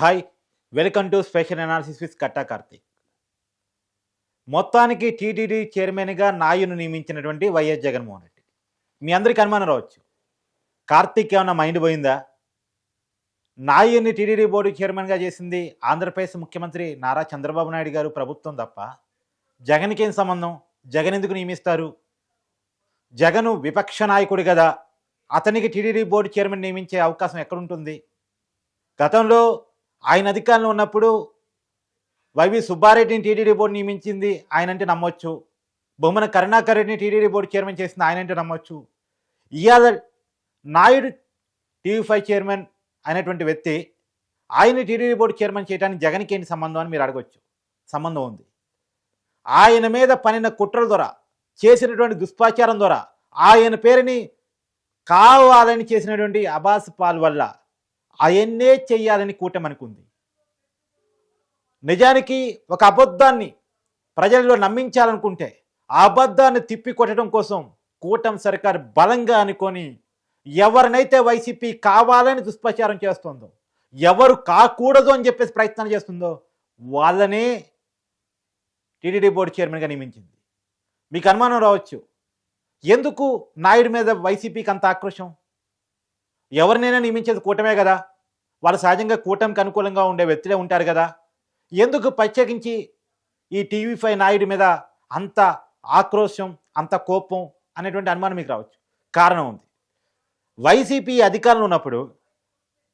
Hi welcome to special analysis with Katta Karthik మొత్తానికి TTD చైర్మన్గా నాయును నియమించినటువంటి వైఎస్ జగన్మోహన్ రెడ్డి. మీ అందరికీ అనుమానం రావచ్చు. కార్తీక్ ఏమైనా మైండ్ పోయిందా? నాయుని టీటీడీ బోర్డు చైర్మన్గా చేసింది ఆంధ్రప్రదేశ్ ముఖ్యమంత్రి నారా చంద్రబాబు నాయుడు గారు ప్రభుత్వం తప్ప జగన్కి ఏం సంబంధం? జగన్ ఎందుకు నియమిస్తారు? జగను విపక్ష నాయకుడు కదా. అతనికి టీడీడీ బోర్డు చైర్మన్ నియమించే అవకాశం ఎక్కడుంటుంది? గతంలో ఆయన అధికారంలో ఉన్నప్పుడు వైవి సుబ్బారెడ్డిని టీటీడీ బోర్డు నియమించింది ఆయన అంటే నమ్మొచ్చు. బొమ్మన కరుణాకర్ రెడ్డిని టీటీడీ బోర్డు చైర్మన్ చేసింది ఆయన అంటే నమ్మొచ్చు. ఇయాల నాయుడు టీవీ ఫైవ్ చైర్మన్ అయినటువంటి వ్యక్తి ఆయన టీడీడీ బోర్డు చైర్మన్ చేయడానికి జగన్కి ఏంటి సంబంధం అని మీరు అడగవచ్చు సంబంధం ఉంది. ఆయన మీద పనిన కుట్రల ద్వారా చేసినటువంటి దుష్పాచారం ద్వారా ఆయన పేరుని కావాలని చేసినటువంటి అబాస్ పాల్ వల్ల ఆయన్నే చెయ్యాలని కూటమనుకుంది నిజానికి ఒక అబద్ధాన్ని ప్రజల్లో నమ్మించాలనుకుంటే ఆ అబద్ధాన్ని తిప్పి కొట్టడం కోసం కూటం సర్కార్ బలంగా అనుకొని ఎవరినైతే వైసీపీ కావాలని దుష్ప్రచారం చేస్తుందో ఎవరు కాకూడదు అని చెప్పేసి ప్రయత్నం చేస్తుందో వాళ్ళనే టీటీడీ బోర్డు చైర్మన్గా నియమించింది. మీకు అనుమానం రావచ్చు. ఎందుకు నాయుడు మీద వైసీపీకి అంత ఆక్రోషం ఎవరినైనా నియమించేది కూటమే కదా? వాళ్ళు సహజంగా కూటమికి అనుకూలంగా ఉండే వ్యక్తులే ఉంటారు కదా? ఎందుకు ప్రత్యేకించి ఈ టీవీ ఫైవ్ నాయుడు మీద అంత ఆక్రోశం అంత కోపం అనేటువంటి అనుమానం మీకు రావచ్చు? కారణం ఉంది. వైసీపీ అధికారంలో ఉన్నప్పుడు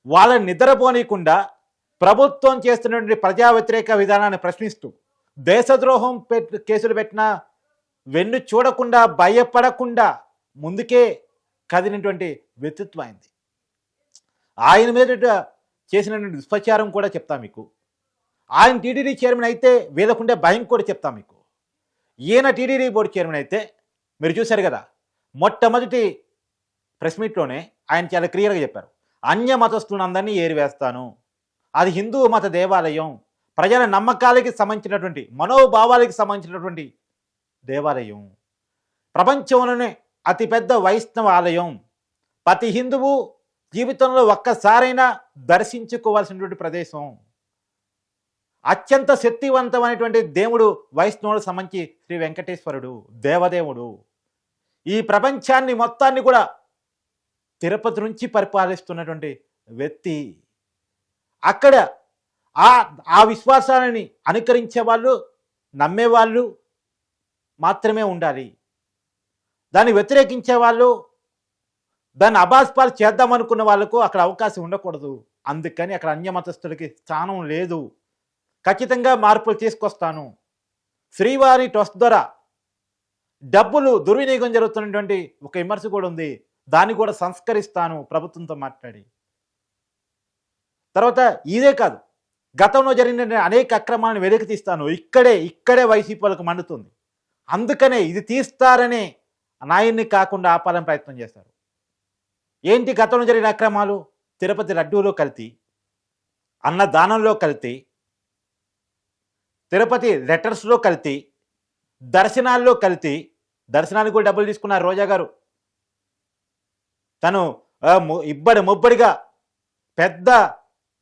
వాళ్ళని నిద్రపోనీయకుండా ప్రభుత్వం చేస్తున్నటువంటి ప్రజా వ్యతిరేక విధానాన్ని ప్రశ్నిస్తూ దేశద్రోహం కేసులు పెట్టినా వెన్ను చూడకుండా భయపడకుండా ముందుకే కదిలినటువంటి వ్యక్తిత్వం అయింది. ఆయన మీద చేసినటువంటి దుష్ప్రచారం కూడా చెప్తా మీకు. ఆయన టీడీడీ చైర్మన్ అయితే వీళ్ళకుండే భయం కూడా చెప్తా మీకు. ఈయన టీడీడీ బోర్డు చైర్మన్ అయితే మీరు చూశారు కదా మొట్టమొదటి ప్రెస్ మీట్లోనే ఆయన చాలా క్లియర్గా చెప్పారు. అన్య మతస్థులందరినీ ఏరివేస్తాను. అది హిందూ మత దేవాలయం. ప్రజల నమ్మకాలకి సంబంధించినటువంటి మనోభావాలకి సంబంధించినటువంటి దేవాలయం. ప్రపంచంలోనే అతిపెద్ద వైష్ణవ ఆలయం ప్రతి హిందువు జీవితంలో ఒక్కసారైనా దర్శించుకోవాల్సినటువంటి ప్రదేశం. అత్యంత శక్తివంతమైనటువంటి దేవుడు వైష్ణవుడు సంబంధించి శ్రీ వెంకటేశ్వరుడు దేవదేవుడు. ఈ ప్రపంచాన్ని మొత్తాన్ని కూడా తిరుపతి నుంచి పరిపాలిస్తున్నటువంటి వ్యక్తి. అక్కడ ఆ ఆ విశ్వాసాలని అనుకరించే వాళ్ళు నమ్మేవాళ్ళు మాత్రమే ఉండాలి. దాన్ని వ్యతిరేకించే వాళ్ళు దాన్ని అబాస్పాలు చేద్దాం అనుకున్న వాళ్ళకు అక్కడ అవకాశం ఉండకూడదు. అందుకని అక్కడ అన్యమతస్థులకి స్థానం లేదు. ఖచ్చితంగా మార్పులు తీసుకొస్తాను. శ్రీవారి ట్రస్ట్ ద్వారా డబ్బులు దుర్వినియోగం జరుగుతున్నటువంటి ఒక విమర్శ కూడా ఉంది. దాన్ని కూడా సంస్కరిస్తాను ప్రభుత్వంతో మాట్లాడి. తర్వాత ఇదే కాదు. గతంలో జరిగిన అనేక అక్రమాలను వెలికి తీస్తాను. ఇక్కడే ఇక్కడే వైసీపీలకు మండుతుంది. అందుకనే ఇది తీస్తారనే నాయన్ని కాకుండా ఆపాలని ప్రయత్నం చేస్తారు. ఏంటి గతంలో జరిగిన అక్రమాలు? తిరుపతి లడ్డూలో కల్తీ అన్నదానంలో కల్తీ తిరుపతి లెటర్స్లో కల్తీ దర్శనాల్లో కల్తీ. దర్శనానికి కూడా డబ్బులు తీసుకున్నారు రోజా గారు. తను ఇబ్బడి ముబ్బడిగా పెద్ద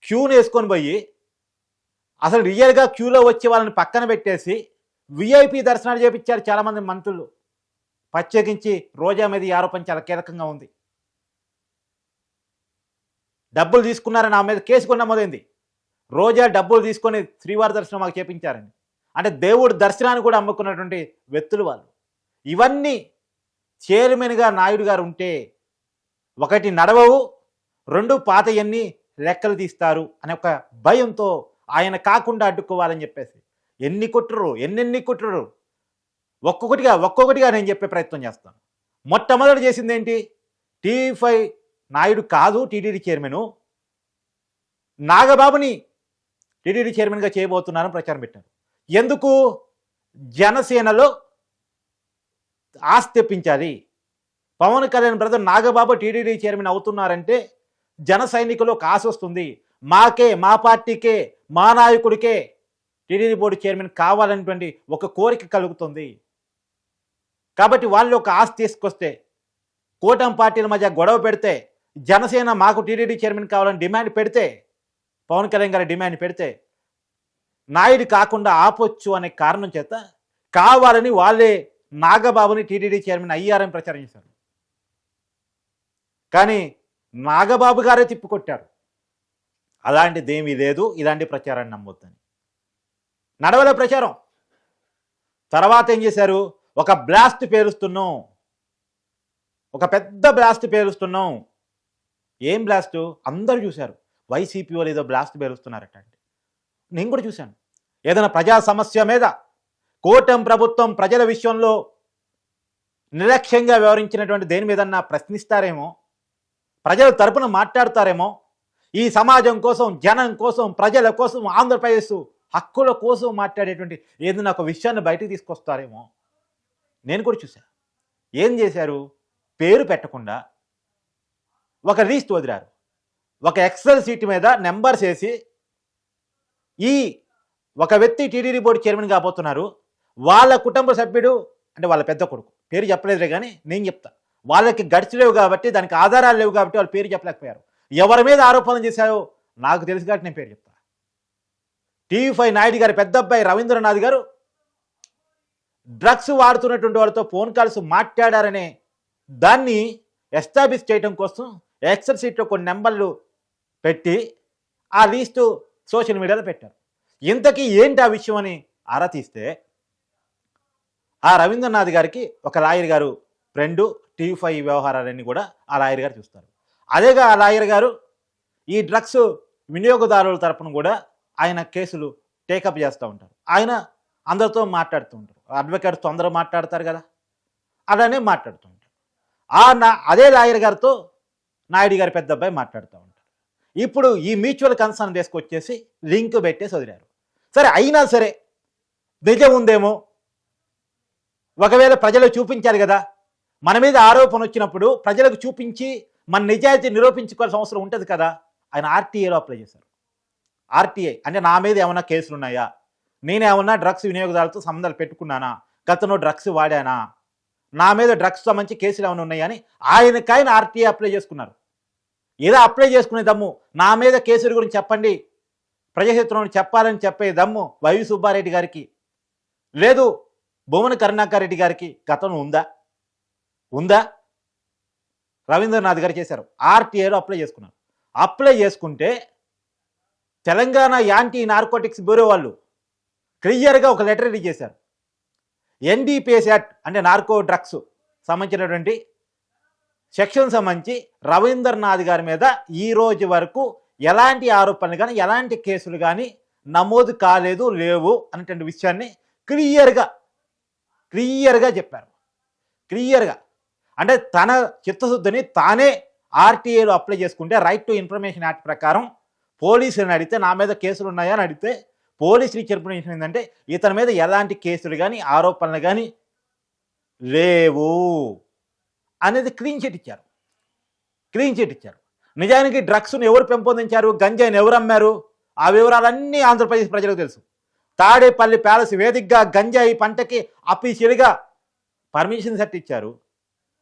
క్యూని వేసుకొని పోయి అసలు రియల్గా క్యూలో వచ్చే వాళ్ళని పక్కన పెట్టేసి విఐపి దర్శనాలు చేపించారు చాలామంది మంత్రులు. ప్రత్యేకించి రోజా మీద ఈ ఆరోపణ చాలా కీలకంగా ఉంది. డబ్బులు తీసుకున్నారని నా మీద? కేసు కూడా నమోదైంది రోజా డబ్బులు తీసుకొని శ్రీవారి దర్శనం మాకు చేపించారని అంటే దేవుడు దర్శనాన్ని కూడా అమ్ముకున్నటువంటి వ్యక్తులు వాళ్ళు. ఇవన్నీ చైర్మన్గా నాయుడు గారు ఉంటే ఒకటి నడవవు రెండు పాతయన్ని లెక్కలు తీస్తారు అనే ఒక భయంతో ఆయన కాకుండా అడ్డుకోవాలని చెప్పేసి. ఎన్ని కుట్రరు ఎన్నెన్ని కుట్రరు ఒక్కొక్కటిగా ఒక్కొక్కటిగా నేను చెప్పే ప్రయత్నం చేస్తాను. మొట్టమొదటి చేసింది ఏంటి? టీవీ ఫైవ్ నాయుడు కాదు టీటీడీ చైర్మను. నాగబాబుని టీటీడీ చైర్మన్గా చేయబోతున్నారని ప్రచారం పెట్టారు. ఎందుకు? జనసేనలో ఆస్తి తెప్పించాలి Pawan Kalyan brother Nagababu TDD chairman అవుతున్నారంటే జన సైనికులు ఒక ఆశ వస్తుంది. మాకే మా పార్టీకే మా నాయకుడికే టీడీడీ బోర్డు చైర్మన్ కావాలనేటువంటి ఒక కోరిక కలుగుతుంది. కాబట్టి వాళ్ళు ఒక ఆశ తీసుకొస్తే కూటమి పార్టీల మధ్య గొడవ పెడితే జనసేన మాకు టీడీడీ చైర్మన్ కావాలని డిమాండ్ పెడితే పవన్ కళ్యాణ్ గారి డిమాండ్ పెడితే నాయుడు కాకుండా ఆపొచ్చు అనే కారణం చేత కావాలని వాళ్ళే నాగబాబుని టీటీడీ చైర్మన్ అయ్యారని ప్రచారం చేశారు. కానీ నాగబాబు గారే తిప్పికొట్టారు. అలాంటిదేమీ లేదు ఇలాంటి ప్రచారాన్ని నమ్మొద్దని. నడవల ప్రచారం. తర్వాత ఏం చేశారు? ఒక బ్లాస్ట్ పేరుస్తున్నాం ఒక పెద్ద బ్లాస్ట్ పేరుస్తున్నాం ఏం బ్లాస్ట్? అందరూ చూశారు. వైసీపీ వాళ్ళు ఏదో బ్లాస్ట్ పేరుస్తున్నారట అండి నేను కూడా చూశాను. ఏదైనా ప్రజా సమస్య మీద కూటం ప్రభుత్వం ప్రజల విషయంలో నిర్లక్ష్యంగా వ్యవహరించినటువంటి దేని మీదన్నా ప్రశ్నిస్తారేమో? ప్రజల తరపున మాట్లాడతారేమో? ఈ సమాజం కోసం జనం కోసం ప్రజల కోసం ఆంధ్రప్రదేశ్ హక్కుల కోసం మాట్లాడేటువంటి ఏదైనా ఒక విషయాన్ని బయటకు తీసుకొస్తారేమో? నేను కూడా చూశాను. ఏం చేశారు? పేరు పెట్టకుండా ఒక లీస్ట్ వదిలారు. ఒక ఎక్సెల్ సీట్ మీద నెంబర్స్ వేసి ఈ ఒక వ్యక్తి టీడీడీ బోర్డు చైర్మన్ కాబోతున్నారు. వాళ్ళ కుటుంబ సభ్యుడు అంటే వాళ్ళ పెద్ద కొడుకు. పేరు చెప్పలేదులే కానీ నేను చెప్తా. వాళ్ళకి గడిచి లేవు కాబట్టి దానికి ఆధారాలు లేవు కాబట్టి వాళ్ళు పేరు చెప్పలేకపోయారు. ఎవరి మీద ఆరోపణలు చేశారో నాకు తెలుసు కాబట్టి నేను పేరు చెప్తా. టీవీ ఫైవ్ నాయుడు గారి పెద్ద అబ్బాయి రవీంద్రనాథ్ గారు డ్రగ్స్ వాడుతున్నటువంటి వాళ్ళతో ఫోన్ కాల్స్ మాట్లాడారనే దాన్ని ఎస్టాబ్లిష్ చేయడం కోసం ఎక్సెల్ సీట్లో కొన్ని నెంబర్లు పెట్టి ఆ లీస్టు సోషల్ మీడియాలో పెట్టారు. ఇంతకీ ఏంటి ఆ విషయం అని ఆరా తీస్తే ఆ రవీంద్రనాథ్ గారికి ఒక లాయర్ గారు ఫ్రెండు టీవీ ఫైవ్ వ్యవహారాలన్నీ కూడా ఆ లాయర్ గారు చూస్తారు. అదేగా ఆ లాయర్ గారు ఈ డ్రగ్స్ వినియోగదారుల తరపున కూడా ఆయన కేసులు టేకప్ చేస్తూ ఉంటారు. ఆయన అందరితో మాట్లాడుతూ ఉంటారు. అడ్వకేట్స్తో అందరూ మాట్లాడతారు కదా. అలానే మాట్లాడుతూ ఉంటారు. ఆ నా అదే లాయర్ గారితో నాయుడు గారి పెద్ద అబ్బాయి మాట్లాడుతూ ఉంటారు. ఇప్పుడు ఈ మ్యూచువల్ కన్సర్న్ తీసుకొచ్చేసి లింక్ పెట్టేసి వదిలారు. సరే అయినా సరే నిజం ఉందేమో? ఒకవేళ ప్రజలు చూపించారు కదా? మన మీద ఆరోపణ వచ్చినప్పుడు ప్రజలకు చూపించి మన నిజాయితీ నిరూపించుకోవాల్సిన అవసరం ఉంటుంది కదా? ఆయన ఆర్టీఏలో అప్లై చేశారు. ఆర్టీఐ అంటే నా మీద ఏమైనా కేసులు ఉన్నాయా? నేనేమన్నా డ్రగ్స్ వినియోగదారులతో సంబంధాలు పెట్టుకున్నానా? గతంలో డ్రగ్స్ వాడానా? నా మీద డ్రగ్స్ సంబంధించి కేసులు ఏమైనా ఉన్నాయా అని ఆయనకైనా ఆర్టీఐ అప్లై చేసుకున్నారు. ఏదో అప్లై చేసుకునే దమ్ము. నా మీద కేసరి గురించి చెప్పండి. ప్రజాక్షేత్రంలో చెప్పాలని చెప్పే దమ్ము వైవి సుబ్బారెడ్డి గారికి. లేదు భువన కరుణాకర్ రెడ్డి గారికి గతంలో ఉందా? ఉందా? రవీంద్రనాథ్ గారు చేశారు. ఆర్టీఐలో అప్లై చేసుకున్నారు. అప్లై చేసుకుంటే తెలంగాణ యాంటీ నార్కోటిక్స్ బ్యూరో వాళ్ళు క్లియర్గా ఒక లెటర్ రెడీ చేశారు. ఎన్డీపీఎస్ యాక్ట్ అంటే నార్కో డ్రగ్స్ సంబంధించినటువంటి సెక్షన్ సంబంధించి రవీంద్రనాథ్ గారి మీద ఈ రోజు వరకు ఎలాంటి ఆరోపణలు కానీ ఎలాంటి కేసులు కానీ నమోదు కాలేదు లేవు అనేటువంటి విషయాన్ని క్లియర్గా క్లియర్గా చెప్పారు. క్లియర్గా. అంటే తన చిత్తశుద్ధిని తానే ఆర్టీఏలో అప్లై చేసుకుంటే రైట్ టు ఇన్ఫర్మేషన్ యాక్ట్ ప్రకారం పోలీసులను అడిగితే నా మీద కేసులు ఉన్నాయా అని అడిగితే పోలీసులు ఇచ్చే ఇన్ఫర్మేషన్ ఏంటంటే ఇతని మీద ఎలాంటి కేసులు కానీ ఆరోపణలు కానీ లేవు. అనేది క్లీన్ చిట్ ఇచ్చారు. క్లీన్ చిట్ ఇచ్చారు. నిజానికి డ్రగ్స్ను ఎవరు పెంపొందించారు? గంజాయిని ఎవరు అమ్మారు? ఆ వివరాలన్నీ ఆంధ్రప్రదేశ్ ప్రజలకు తెలుసు. తాడేపల్లి ప్యాలెస్ వేదికగా గంజాయి పంటకి అఫీషియల్గా పర్మిషన్ సెట్ ఇచ్చారు.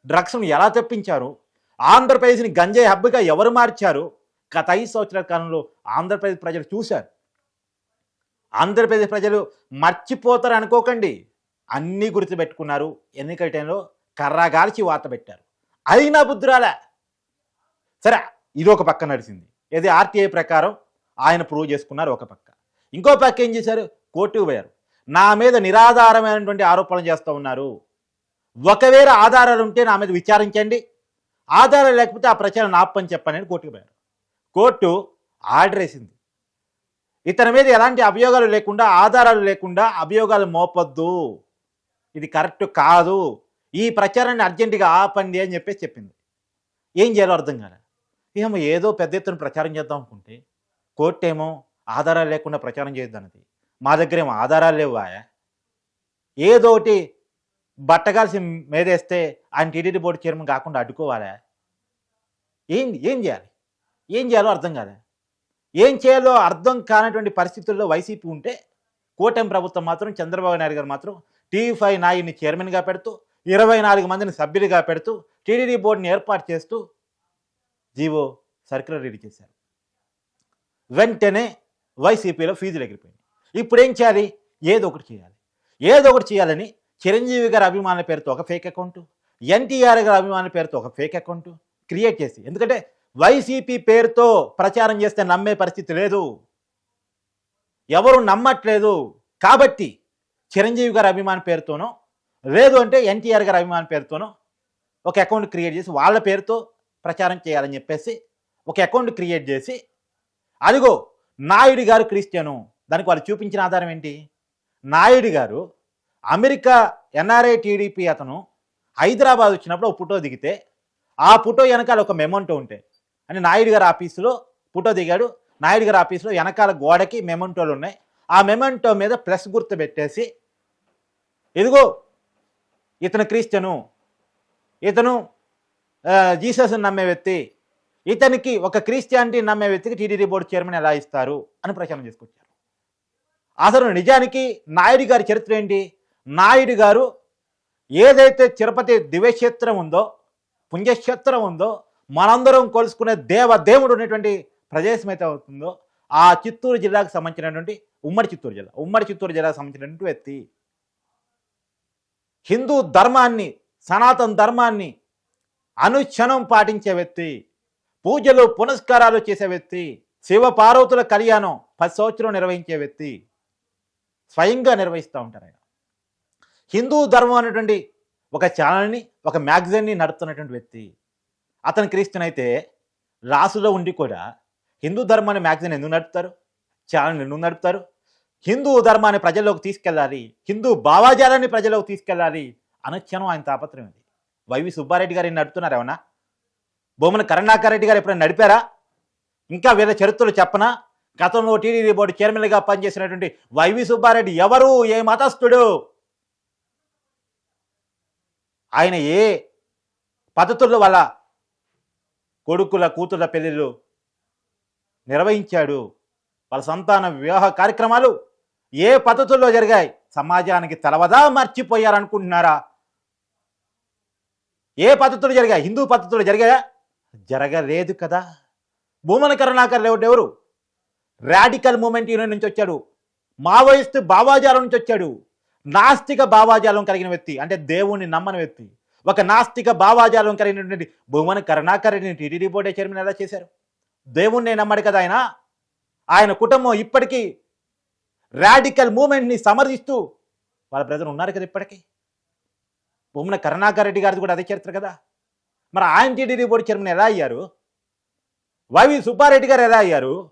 డ్రగ్స్ను ఎలా తెప్పించారు? ఆంధ్రప్రదేశ్ని గంజాయి హబ్బుగా ఎవరు మార్చారు? గత ఐదు సంవత్సరాల కాలంలో ఆంధ్రప్రదేశ్ ప్రజలు చూశారు. ఆంధ్రప్రదేశ్ ప్రజలు మర్చిపోతారు అనుకోకండి అన్నీ గుర్తుపెట్టుకున్నారు. ఎన్నికల టైంలో కర్రగాల్చి వాత పెట్టారు. అయినా బుద్ధురాలే సరే ఇది ఒక పక్క నడిచింది ఏది ఆర్టీఐ ప్రకారం ఆయన ప్రూవ్ చేసుకున్నారు ఒక పక్క. ఇంకో పక్క ఏం చేశారు? కోర్టుకు పోయారు. నా మీద నిరాధారమైనటువంటి ఆరోపణలు చేస్తూ ఉన్నారు. ఒకవేళ ఆధారాలు ఉంటే నా మీద విచారించండి. ఆధారాలు లేకపోతే ఆ ప్రచారం ఆపని చెప్పని కోర్టుకు పోయారు. కోర్టు ఆర్డర్ వేసింది. ఇతని మీద ఎలాంటి అభియోగాలు లేకుండా ఆధారాలు లేకుండా అభియోగాలు మోపొద్దు. ఇది కరెక్ట్ కాదు. ఈ ప్రచారాన్ని అర్జెంటుగా ఆపండి అని చెప్పేసి చెప్పింది. ఏం చేయాలో అర్థం కాలే. ఏమో ఏదో పెద్ద ఎత్తున ప్రచారం చేద్దాం అనుకుంటే కోర్టు ఏమో ఆధారాలు లేకుండా ప్రచారం చేయొద్దన్నది మా దగ్గర ఏమో ఆధారాలు లేవా ఏదోటి బట్టగాల్సి మేదేస్తే ఆయన టీడీడీ బోర్డు చైర్మన్ కాకుండా అడ్డుకోవాలా? ఏం ఏం చేయాలి? ఏం చేయాలో అర్థం కాలే. ఏం చేయాలో అర్థం కానటువంటి పరిస్థితుల్లో వైసీపీ ఉంటే కూటమి ప్రభుత్వం మాత్రం చంద్రబాబు నాయుడు గారు మాత్రం టీవీ ఫైవ్ నాయుడిని చైర్మన్గా పెడుతూ ఇరవై నాలుగు మందిని సభ్యులుగా పెడుతూ టీడీడీ బోర్డుని ఏర్పాటు చేస్తూ జీవో సర్క్యులర్ రెడీ చేశారు. వెంటనే వైసీపీలో ఫీజులు ఎగిరిపోయింది ఇప్పుడు ఏం చేయాలి? ఏదో ఒకటి చేయాలి. ఏదో ఒకటి చేయాలని చిరంజీవి గారి అభిమానుల పేరుతో ఒక ఫేక్ అకౌంట్ ఎన్టీఆర్ గారి అభిమానుల పేరుతో ఒక ఫేక్ అకౌంట్ క్రియేట్ చేసి ఎందుకంటే వైసీపీ పేరుతో ప్రచారం చేస్తే నమ్మే పరిస్థితి లేదు. ఎవరు నమ్మట్లేదు. కాబట్టి చిరంజీవి గారి అభిమాన పేరుతోనో లేదు అంటే ఎన్టీఆర్ గారి అభిమాన పేరుతోనో ఒక అకౌంట్ క్రియేట్ చేసి వాళ్ళ పేరుతో ప్రచారం చేయాలని చెప్పేసి ఒక అకౌంట్ క్రియేట్ చేసి అదిగో నాయుడు గారు క్రిస్టియను. దానికి వాళ్ళు చూపించిన ఆధారం ఏంటి? నాయుడు గారు అమెరికా ఎన్ఆర్ఐ టీడీపీ అతను హైదరాబాద్ వచ్చినప్పుడు ఒక ఫోటో దిగితే ఆ ఫోటో వెనకాల ఒక మెమంటో ఉంటే అని నాయుడు గారి ఆఫీసులో ఫోటో దిగాడు. నాయుడు గారి ఆఫీసులో వెనకాల గోడకి మెమంటోలు ఉన్నాయి. ఆ మెమంటో మీద ప్లస్ గుర్తు పెట్టేసి ఇదిగో ఇతను క్రిస్టియను ఇతను జీసస్ని నమ్మే వ్యక్తి. ఇతనికి ఒక క్రిస్టియానిటీ నమ్మే వ్యక్తికి టీడీడీ బోర్డు చైర్మన్ ఎలా ఇస్తారు అని ప్రచారం చేసుకొచ్చారు. అసలు నిజానికి నాయుడు గారి చరిత్ర ఏంటి? నాయుడు గారు ఏదైతే తిరుపతి దివ్యక్షేత్రం ఉందో పుణ్యక్షేత్రం ఉందో మనందరం కొలుసుకునే దేవ దేవుడు ఉన్నటువంటి ప్రదేశం అయితే అవుతుందో ఆ చిత్తూరు జిల్లాకు సంబంధించినటువంటి ఉమ్మడి చిత్తూరు జిల్లా ఉమ్మడి చిత్తూరు జిల్లాకు సంబంధించినటువంటి వ్యక్తి. హిందూ ధర్మాన్ని సనాతన ధర్మాన్ని అనుక్షణం పాటించే వ్యక్తి పూజలు పునస్కారాలు చేసే వ్యక్తి శివ పార్వతుల కళ్యాణం పది సంవత్సరం నిర్వహించే వ్యక్తి స్వయంగా నిర్వహిస్తూ ఉంటారు ఆయన. హిందూ ధర్మం అనేటువంటి ఒక ఛానల్ని ఒక మ్యాగజైన్ని నడుపుతున్నటువంటి వ్యక్తి. అతను క్రీస్తుని అయితే రాసులో ఉండి కూడా హిందూ ధర్మాన్ని మ్యాగజైన్ ఎందుకు నడుపుతారు? ఛానల్ ఎందుకు నడుపుతారు? హిందూ ధర్మాన్ని ప్రజల్లోకి తీసుకెళ్ళాలి హిందూ భావాజాలాన్ని ప్రజల్లోకి తీసుకెళ్ళాలి అనుక్షణం ఆయన తాపత్రయం ఉంది వైవి సుబ్బారెడ్డి గారు నడుపుతున్నారు ఏమన్నా? బొమ్మన కరుణాకర్ రెడ్డి గారు ఎప్పుడైనా నడిపారా? ఇంకా వీళ్ళ చరిత్రలు చెప్పనా? గతంలో టీడీడీ బోర్డు చైర్మన్గా పనిచేసినటువంటి వైవి సుబ్బారెడ్డి ఎవరు? ఏ మతస్థుడు? ఆయన ఏ పద్ధతుల వల్ల కొడుకుల కూతుళ్ళ పెళ్ళిళ్ళు నిర్వహించాడు? వాళ్ళ సంతాన వివాహ కార్యక్రమాలు? ఏ పద్ధతుల్లో జరిగాయి? సమాజానికి తెలవదా? మర్చిపోయారనుకుంటున్నారా? ఏ పద్ధతులు జరిగాయి? హిందూ పద్ధతులు జరిగాయా? జరగలేదు కదా. భూమన కరుణాకర్ లేవుడు ఎవరు? రాడికల్ మూమెంట్ యూనియన్ నుంచి వచ్చాడు. మావోయిస్ట్ భావాజాలం నుంచి వచ్చాడు. నాస్తిక భావాజాలం కలిగిన వ్యక్తి అంటే దేవుణ్ణి నమ్మని వ్యక్తి. ఒక నాస్తిక భావాజాలం కలిగినటువంటి భూమన కరుణాకర్ రెడ్డిని టీటీడీ బోర్డే చైర్మన్ ఎలా చేశారు? దేవుణ్ణి నమ్మడు కదా ఆయన. ఆయన కుటుంబం ఇప్పటికీ రాడికల్ మూమెంట్ని సమర్థిస్తూ వాళ్ళ ప్రజలు ఉన్నారు కదా ఇప్పటికీ. భూమన కరుణాకర్ రెడ్డి గారిది కూడా అదే చరిత్ర కదా. మరి ఆయన టీడీడీ బోర్డు చైర్మన్ ఎలా అయ్యారు? వైవి సుబ్బారెడ్డి గారు ఎలా అయ్యారు?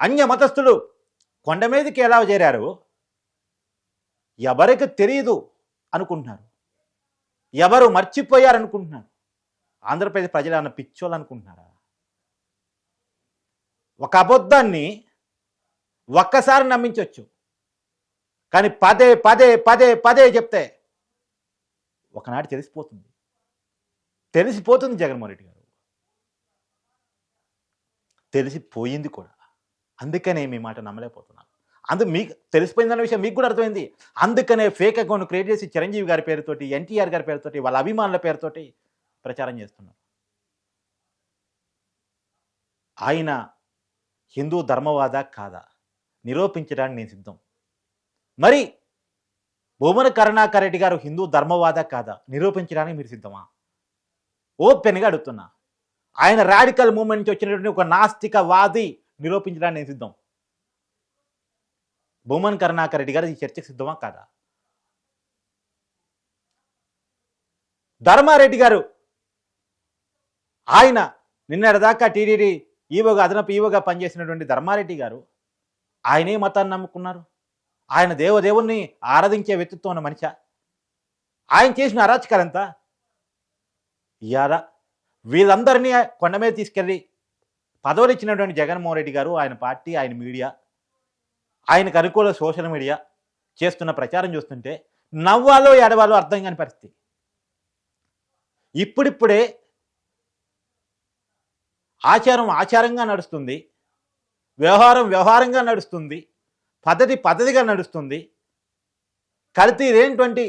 అన్య మతస్థులు కొండ మీదకి ఎలా చేరారు? ఎవరికి తెలియదు అనుకుంటున్నారు. ఎవరు మర్చిపోయారు అనుకుంటున్నారు? ఆంధ్రప్రదేశ్ ప్రజలు అన్న పిచ్చోళ్ళు అనుకుంటున్నారా? ఒక అబద్ధాన్ని ఒక్కసారి నమ్మించవచ్చు కానీ పదే పదే పదే పదే చెప్తే ఒకనాటి తెలిసిపోతుంది. తెలిసిపోతుంది జగన్మోహన్ రెడ్డి గారు. తెలిసిపోయింది కూడా. అందుకనే మీ మాట నమ్మలేకపోతున్నాను. అందు మీకు తెలిసిపోయిందన్న విషయం మీకు కూడా అర్థమైంది. అందుకనే ఫేక్ అకౌంట్ క్రియేట్ చేసి చిరంజీవి గారి పేరుతోటి ఎన్టీఆర్ గారి పేరుతోటి వాళ్ళ అభిమానుల పేరుతోటి ప్రచారం చేస్తున్నారు. ఆయన హిందూ ధర్మవాద కాదా? నిరూపించడానికి నేను సిద్ధం. మరి భూమన కరుణాకర్ రెడ్డి గారు హిందూ ధర్మవాద కాదా? నిరూపించడానికి మీరు సిద్ధమా? ఓపెన్గా అడుగుతున్నా. ఆయన రాడికల్ మూమెంట్ నుంచి వచ్చినటువంటి ఒక నాస్తికవాది నిరూపించడానికి నేను సిద్ధం. భూమన్ కరుణాకర్ రెడ్డి గారు ఈ చర్చకు సిద్ధమా కాదా? ధర్మారెడ్డి గారు ఆయన నిన్నటిదాకా టీడీడీ ఈవోగా అదనపు ఈవోగా పనిచేసినటువంటి ధర్మారెడ్డి గారు ఆయనే మతాన్ని నమ్ముకున్నారు. ఆయన దేవదేవుణ్ణి ఆరాధించే వ్యక్తిత్వం ఉన్న మనిషి. ఆయన చేసిన అరాచకాలు ఎంత ఇయారా వీళ్ళందరినీ కొండ మీద తీసుకెళ్ళి పదవులు ఇచ్చినటువంటి జగన్మోహన్ రెడ్డి గారు ఆయన పార్టీ ఆయన మీడియా ఆయనకు అనుకూల సోషల్ మీడియా చేస్తున్న ప్రచారం చూస్తుంటే నవ్వాలో ఎడవాలో అర్థం కాని పరిస్థితి. ఇప్పుడిప్పుడే ఆచారం ఆచారంగా నడుస్తుంది. వ్యవహారం వ్యవహారంగా నడుస్తుంది పద్ధతి పద్ధతిగా నడుస్తుంది. కల్తీ లేనటువంటి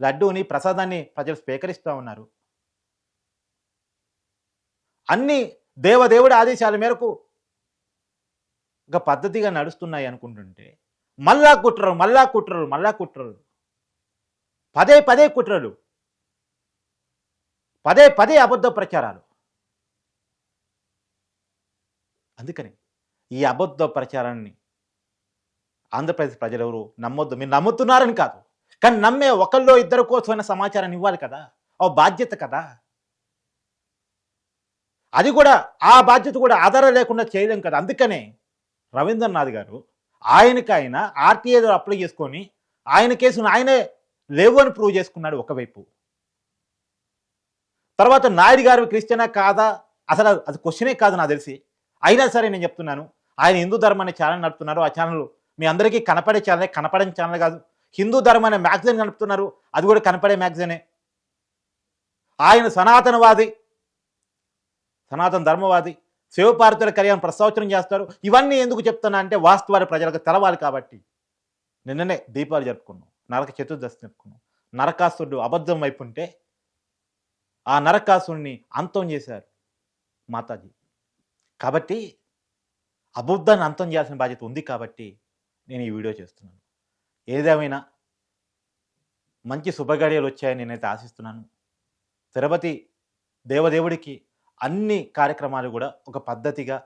లడ్డూని ప్రసాదాన్ని ప్రజలు స్వీకరిస్తూ ఉన్నారు. అన్ని దేవదేవుడి ఆదేశాల మేరకు ఒక పద్ధతిగా నడుస్తున్నాయి అనుకుంటుంటే మళ్ళా కుట్రలు మళ్ళా కుట్రలు మళ్ళా కుట్రలు. పదే పదే కుట్రలు. పదే పదే అబద్ధ ప్రచారాలు. అందుకని ఈ అబద్ధ ప్రచారాన్ని ఆంధ్రప్రదేశ్ ప్రజలెవరు నమ్మొద్దు. మీరు నమ్ముతున్నారని కాదు. కానీ నమ్మే ఒకళ్ళో ఇద్దరు కోసమైన సమాచారాన్ని ఇవ్వాలి కదా? ఓ బాధ్యత కదా? అది కూడా ఆ బాధ్యత కూడా ఆధారం లేకుండా చేయలేం కదా? అందుకనే రవీంద్రనాథ్ గారు ఆయనకి ఆయన ఆర్టీఏ అప్లై చేసుకొని ఆయన కేసును ఆయనే లేవు అని ప్రూవ్ చేసుకున్నాడు ఒకవైపు. తర్వాత నాయుడు గారు క్రిస్టియనా కాదా? అసలు అది క్వశ్చనే కాదు నాకు తెలిసి. అయినా సరే నేను చెప్తున్నాను ఆయన హిందూ ధర్మం అనే ఛానల్ నడుపుతున్నారు ఆ ఛానల్ మీ అందరికీ కనపడే ఛానలే కనపడని ఛానల్ కాదు. హిందూ ధర్మం అనే మ్యాగజైన్ నడుపుతున్నారు అది కూడా కనపడే మ్యాగజైనే ఆయన సనాతనవాది సనాతన ధర్మవాది శివపార్వతుల కళ్యాణం ప్రస్తావచనం చేస్తారు. ఇవన్నీ ఎందుకు చెప్తున్నా అంటే వాస్తవాలు ప్రజలకు తెలవాలి కాబట్టి. నిన్ననే దీపాలు జరుపుకున్నాం నరక చతుర్దశి జరుపుకున్నాం. నరకాసురుడు అబద్ధం వైపు ఉంటే ఆ నరకాసుడిని అంతం చేశారు మాతాజీ. కాబట్టి అబద్ధాన్ని అంతం చేయాల్సిన బాధ్యత ఉంది కాబట్టి నేను ఈ వీడియో చేస్తున్నాను. ఏదేమైనా మంచి శుభగడియలు వచ్చాయని నేనైతే ఆశిస్తున్నాను. తిరుపతి దేవదేవుడికి అన్ని కార్యక్రమాలు కూడా ఒక పద్ధతిగా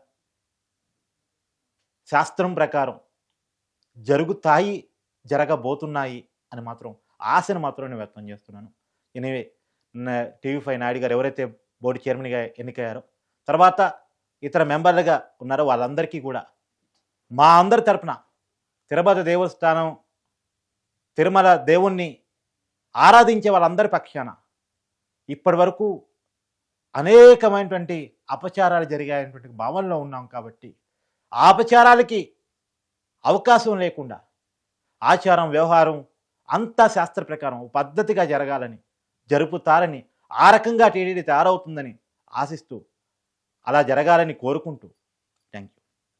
శాస్త్రం ప్రకారం జరుగుతాయి జరగబోతున్నాయి అని మాత్రం ఆశను మాత్రం నేను వ్యక్తం చేస్తున్నాను. ఎనివే టీవీ ఫైవ్ నాయుడు గారు ఎవరైతే బోర్డు చైర్మన్గా ఎన్నికయ్యారో తర్వాత ఇతర మెంబర్లుగా ఉన్నారో వాళ్ళందరికీ కూడా. మా అందరి తరపున తిరుపతి దేవస్థానం తిరుమల దేవుణ్ణి ఆరాధించే వాళ్ళందరి పక్షాన ఇప్పటి వరకు అనేకమైనటువంటి అపచారాలు జరిగాయనేటువంటి భావనలో ఉన్నాం కాబట్టి ఆ అపచారాలకి అవకాశం లేకుండా ఆచారం వ్యవహారం అంతా శాస్త్ర ప్రకారం ఓ పద్ధతిగా జరగాలని జరుపుతారని ఆ రకంగా టీడీడీ తయారవుతుందని ఆశిస్తూ అలా జరగాలని కోరుకుంటూ